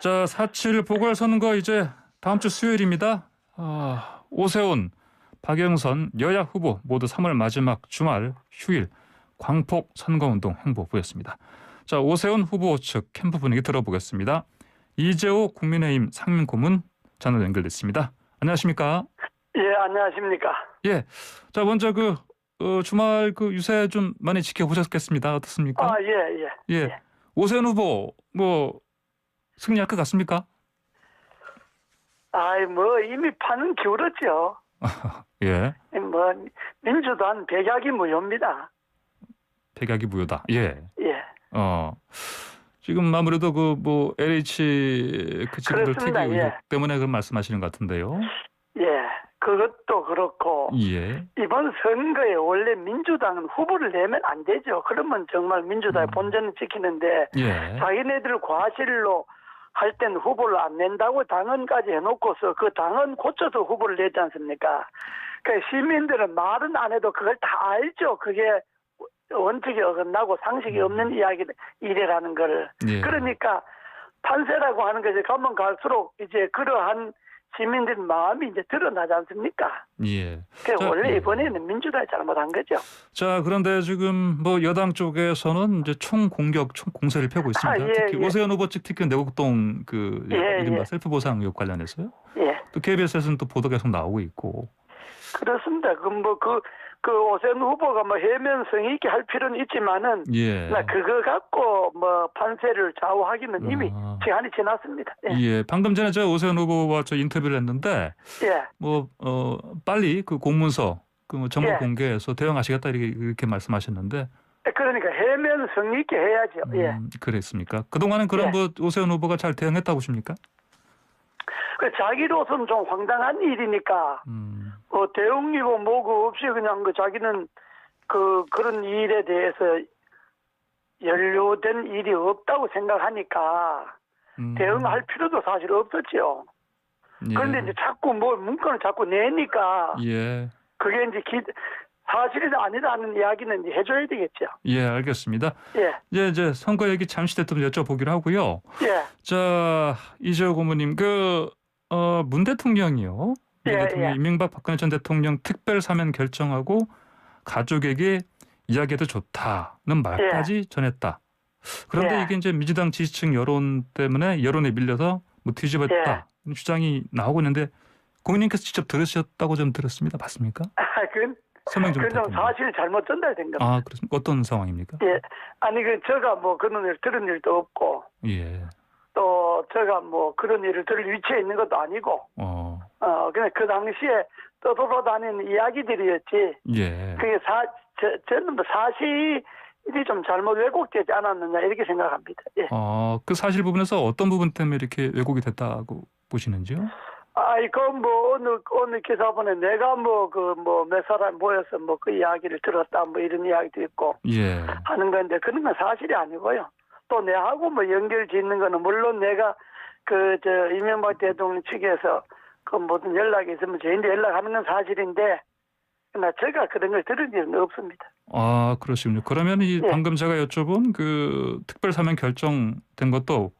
자, 4.7 보궐선거 이제 다음 주 수요일입니다. 아, 오세훈, 박영선 여야 후보 모두 3월 마지막 주말 휴일 광폭 선거운동 행보부였습니다. 자, 오세훈 후보 측 캠프 분위기 들어보겠습니다. 이재호 국민의힘 상임 고문 전화 연결됐습니다. 안녕하십니까? 예, 안녕하십니까. 예. 자, 먼저 그 어, 주말 그 유세 좀 많이 지켜보셨겠습니다. 어떻습니까? 아, 예, 예. 예. 예. 오세훈 후보 뭐 승리할 것 같습니까? 아이, 뭐, 이미 판은 기울었죠. 예. 뭐, 민주당 백약이 무효입니다. 백약이 무효다. 예. 예. 어. 지금 아무래도 그 뭐 LH 그 직원들 특이 그렇습니다. 의혹 예. 때문에 그 말씀하시는 것 같은데요. 예. 그것도 그렇고, 예. 이번 선거에 원래 민주당은 후보를 내면 안 되죠. 그러면 정말 민주당의 음. 본전을 지키는데, 예. 자기네들 과실로 할 땐 후보를 안 낸다고 당헌까지 해놓고서 그 당헌 고쳐서 후보를 내지 않습니까? 그 시민들은 말은 안 해도 그걸 다 알죠. 그게 원칙이 어긋나고 상식이 음. 없는 이야기 이래라는 거를. 예. 그러니까 판세라고 하는 것이 가면 갈수록 이제 그러한 시민들 마음이 이제 드러나지 않습니까? 예. 그 자, 원래 예. 이번에는 민주당이 잘못한 거죠. 자, 그런데 지금 뭐 여당 쪽에서는 이제 총 공격, 총 공세를 펴고 있습니다. 아, 예, 특히 예. 오세훈 후보 측 특히 내곡동 그 예, 이른바 예. 셀프 보상 의혹 관련해서요. 예. 또 KBS에서는 또 보도 계속 나오고 있고. 그렇습니다. 그뭐그그 오세훈 후보가 뭐 해면성 있게 할 필요는 있지만은 예. 나 그거 갖고 뭐 판세를 좌우하기는 이미 아. 시간이 지났습니다. 예. 예. 방금 전에 저 오세훈 후보와 저 인터뷰를 했는데 예. 뭐어 빨리 그 공문서 그뭐 정보 예. 공개해서 대응하시겠다 이렇게, 이렇게 말씀하셨는데 그러니까 해면성 있게 해야죠. 예. 음, 그랬습니까? 그동안은 그런 예. 뭐 오세훈 후보가 잘 대응했다고 보십니까? 그 자기로서는 좀 황당한 일이니까 음. 뭐 대응이고 뭐고 없이 그냥 그 자기는 그 그런 일에 대해서 연루된 일이 없다고 생각하니까 음. 대응할 필요도 사실 없었죠. 예. 그런데 이제 자꾸 뭐 문건을 자꾸 내니까 예. 그게 이제 기, 사실이다 아니다는 이야기는 이제 해줘야 되겠죠. 예, 알겠습니다. 예, 이제 이제 선거 얘기 잠시 됐던 여쭤보기로 하고요. 예, 자, 이재호 고모님 그 어, 문 대통령이요. 문 예, 대통령 예. 이명박 박근혜 전 대통령 특별 사면 결정하고 가족에게 이야기해도 좋다는 말까지 전했다. 그런데 예. 이게 이제 민주당 지지층 여론 때문에 여론에 밀려서 뭐 뒤집었다 예. 주장이 나오고 있는데 고객님께서 직접 들으셨다고 좀 들었습니다. 맞습니까? 아, 그건 설명 좀 그건. 사실 잘못 전달된 겁니다. 아, 그렇습니까? 어떤 상황입니까? 예, 아니 그 제가 뭐 그런 일 들은 일도 없고 예. 또 제가 뭐 그런 일을 들을 위치에 있는 것도 아니고 어. 어 그냥 그 당시에 떠돌아다니는 이야기들이었지. 예. 그게 사 저, 저는 뭐 사실이 좀 잘못 왜곡되지 않았느냐 이렇게 생각합니다. 예. 어, 그 사실 부분에서 어떤 부분 때문에 이렇게 왜곡이 됐다고 보시는지요? 아이 그뭐 어느 어느 기사본에 내가 뭐 그 뭐 몇 사람 모여서 뭐 그 이야기를 들었다 뭐 이런 이야기도 있고 예. 하는 건데 그런 건 사실이 아니고요. 또 내하고 뭐 연결 짓는 거는 물론 내가 그 저 이명박 대통령 측에서 그 모든 연락이 있으면 저희한테 연락하는 건 사실인데 나 제가 그런 걸 들은 일은 없습니다. 아, 그러시군요. 그러면 이 예. 방금 제가 여쭤본 그 특별 사면 결정된 것도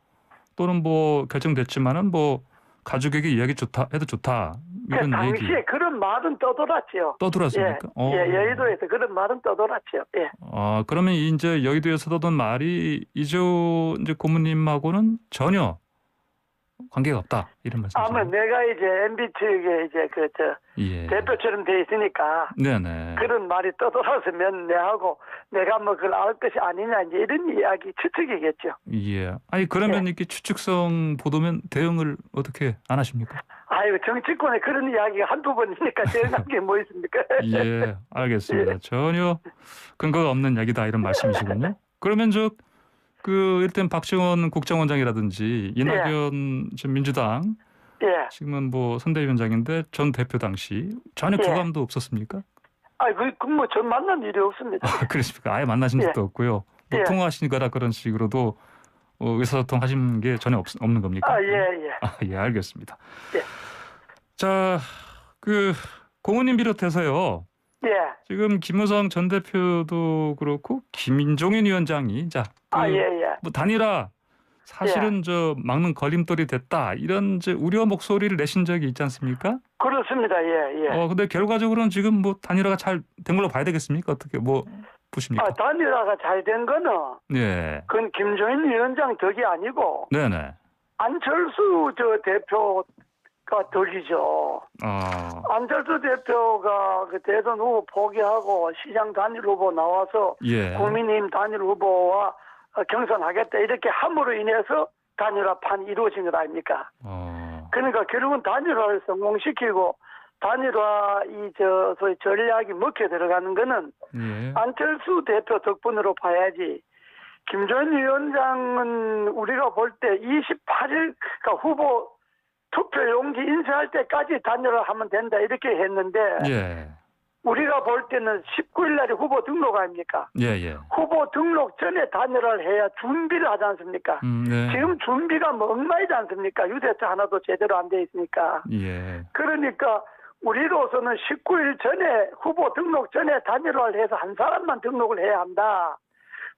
또는 뭐 결정됐지만은 뭐 가족에게 이야기 좋다 해도 좋다 그 이런 당시에 얘기 그런 말은 떠돌았죠. 떠들었습니까? 어. 예, 예, 여의도에서 그런 말은 떠돌았죠. 예. 아, 그러면 이제 여의도에서 떠던 말이 이조 이제 고모님하고는 전혀 관계가 없다 이런 아마 말씀이세요? 내가 이제 MB 측에 이제 그저 예. 대표처럼 돼 있으니까 네네. 그런 말이 떠돌았으면 내하고 내가 뭐 그걸 알 것이 아니냐 이제 이런 이야기 추측이겠죠. 예. 아니 그러면 예. 이렇게 추측성 보도면 대응을 어떻게 안 하십니까? 아이고 정치권에 그런 이야기가 한두 번이니까 대응한 게 뭐 있습니까? 예, 알겠습니다. 전혀 근거가 없는 얘기다 이런 말씀이시군요. 그러면 저 그 일단 박지원 국정원장이라든지 이낙연 전 민주당 예. 지금은 뭐 선대위원장인데 전 대표 당시 전혀 예. 교감도 없었습니까? 아이 그뭐전 만난 일이 없습니다. 아, 그러십니까? 아예 만나신 적도 없고요. 뭐 예. 통화하시거나 그런 식으로도 어, 의사소통 하신 게 전혀 없, 없는 겁니까? 아 예 예. 아, 예, 알겠습니다. 예. 자, 그 공원님 비롯해서요. 예. 지금 김무성 전 대표도 그렇고 김종인 위원장이 자, 그 아 예 예. 뭐 단일화 사실은 저 막는 걸림돌이 됐다 이런 이제 우려 목소리를 내신 적이 있지 않습니까? 그렇습니다. 예, 예. 어 근데 결과적으로는 지금 뭐 단일화가 잘 된 걸로 봐야 되겠습니까? 어떻게 뭐 보십니까? 아, 단일화가 잘 된 거는 네, 그건 김종인 위원장 덕이 아니고 네네. 안철수 저 대표 가 덕이죠. 어, 안철수 대표가 그 대선 후보 포기하고 시장 단일 후보 나와서 예, 국민의힘 단일 후보와 어, 경선하겠다 이렇게 함으로 인해서 단일화판이 이루어진 것 아닙니까? 어, 그러니까 결국은 단일화를 성공시키고 단일화 이 저 소위 전략이 먹혀 들어가는 거는 예, 안철수 대표 덕분으로 봐야지. 김전 위원장은 우리가 볼 때 28일 그러니까 후보 용지 인쇄할 때까지 단일화 하면 된다 이렇게 했는데 예, 우리가 볼 때는 19일 날이 후보 등록 아닙니까? 예, 예. 후보 등록 전에 단일화를 해야 준비를 하지 않습니까? 음, 네. 지금 준비가 뭐 엉망이지 않습니까? 유세차 하나도 제대로 안 돼 있으니까. 예, 그러니까 우리로서는 19일 전에 후보 등록 전에 단일화를 해서 한 사람만 등록을 해야 한다.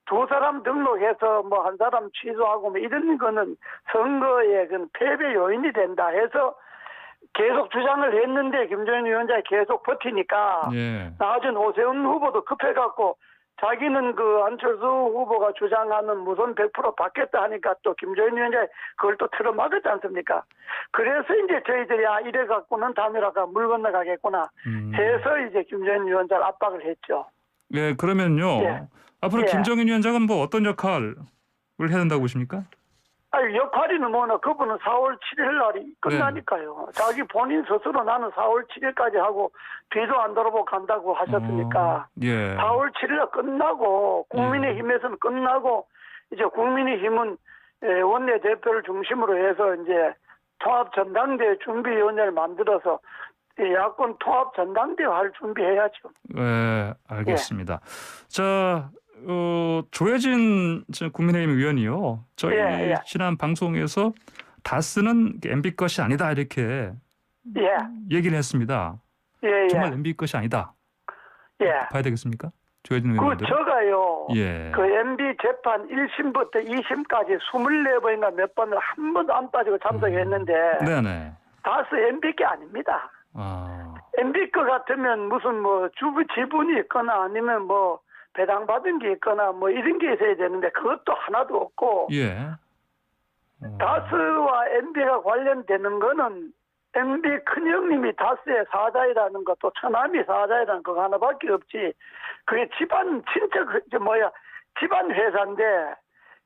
두 사람 등록해서 뭐 한 사람 취소하고 뭐 이런 거는 선거의 그 패배 요인이 된다 해서 계속 주장을 했는데 김정인 위원장이 계속 버티니까 예, 나중에 오세훈 후보도 급해갖고 자기는 그 안철수 후보가 주장하는 무선 100% 받겠다 하니까 또 김정인 위원장이 그걸 또 틀어막았지 않습니까? 그래서 이제 저희들이 아 이래갖고는 단일화가 물 건너가겠구나 음. 해서 이제 김정인 위원장 압박을 했죠. 예, 그러면요. 예. 앞으로 예. 김정인 위원장은 뭐 어떤 역할을 해야 된다고 보십니까? 아니 역할이는 뭐나 그분은 4월 7일 날이 끝나니까요. 자기 본인 스스로 나는 4월 7일까지 하고 뒤도 안 돌아보고 간다고 하셨으니까 어, 예. 4월 7일 날 끝나고 국민의힘에서는 끝나고 이제 국민의힘은 예, 원내 대표를 중심으로 해서 이제 통합 전당대 준비위원회를 만들어서 이 야권 통합 전당대 할 준비해야죠. 예, 알겠습니다. 자, 어, 조혜진 전 국민의힘 의원이요. 저희 예, 예. 지난 방송에서 다스는 MB 것이 아니다 이렇게 예, 얘기를 했습니다. 예, 정말 예, MB 것이 아니다. 예. 봐야 되겠습니까? 조혜진 그 의원들. 저가요. 예. 그 MB 재판 1심부터 2심까지 24번인가 몇 번을 한 번도 안 빠지고 참석했는데 네네. 다스 MB 게 아닙니다. 아, MB 거 같으면 무슨 뭐 주부 지분이 있거나 아니면 뭐 배당받은 게 있거나 뭐 이런 게 있어야 되는데 그것도 하나도 없고 예. 어, 다스와 MB가 관련되는 거는 MB 큰형님이 다스의 사자이라는 것도 처남이 사자이라는 거 하나밖에 없지 그게 집안 친척 저 뭐야 집안 회사인데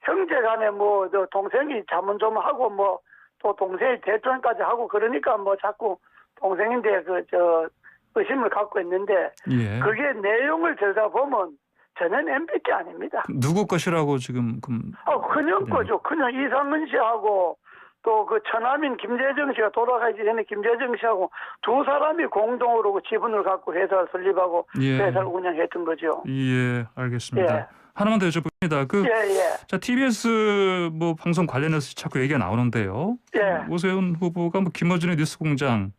형제 간에 뭐 저 동생이 자문 좀 하고 뭐 또 동생이 대통령까지 하고 그러니까 뭐 자꾸 동생인데 그 저 의심을 갖고 있는데 예. 그게 내용을 들여다보면 전혀 MB 게 아닙니다. 누구 것이라고 지금 금 아, 큰형 네. 거죠. 큰형 이상은 씨하고 또그 처남인 김재정 씨가 돌아가기 전에 김재정 씨하고 두 사람이 공동으로 그 지분을 갖고 회사를 설립하고 예. 회사를 운영했던 거죠. 예, 알겠습니다. 예. 하나만 더 여쭤봅니다. 그 예, 예. 자, TBS 뭐 방송 관련해서 자꾸 얘기가 나오는데요. 예. 오세훈 후보가 뭐 김어준의 뉴스 공장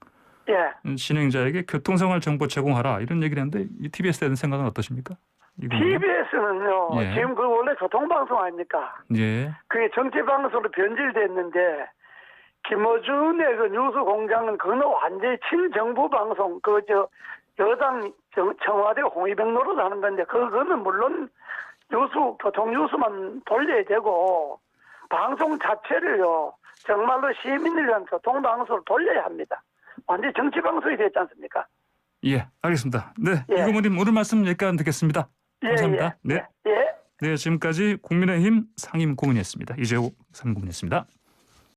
예. 진행자에게 교통생활 정보 제공하라 이런 얘기를 했는데 이 TBS에 대한 생각은 어떠십니까? 이? TBS는요, 예. 지금 그 원래 교통방송 아닙니까? 예, 그게 정치방송으로 변질됐는데, 김어준의 그 뉴스 공장은 그는 완전히 친정부 방송, 그 저 여당 정- 청와대 홍위병 노릇 하는 건데, 그거는 물론 뉴스, 교통 뉴스만 돌려야 되고, 방송 자체를요, 정말로 시민을 위한 교통 방송을 돌려야 합니다. 완전 히 정치 방송이 됐지 않습니까? 예, 알겠습니다. 네, 예. 이고모님 오늘 말씀 여기까지 듣겠습니다. 예, 감사합니다. 예. 네. 예. 네, 지금까지 국민의힘 상임 고문이었습니다. 이재호 상임 고문이었습니다.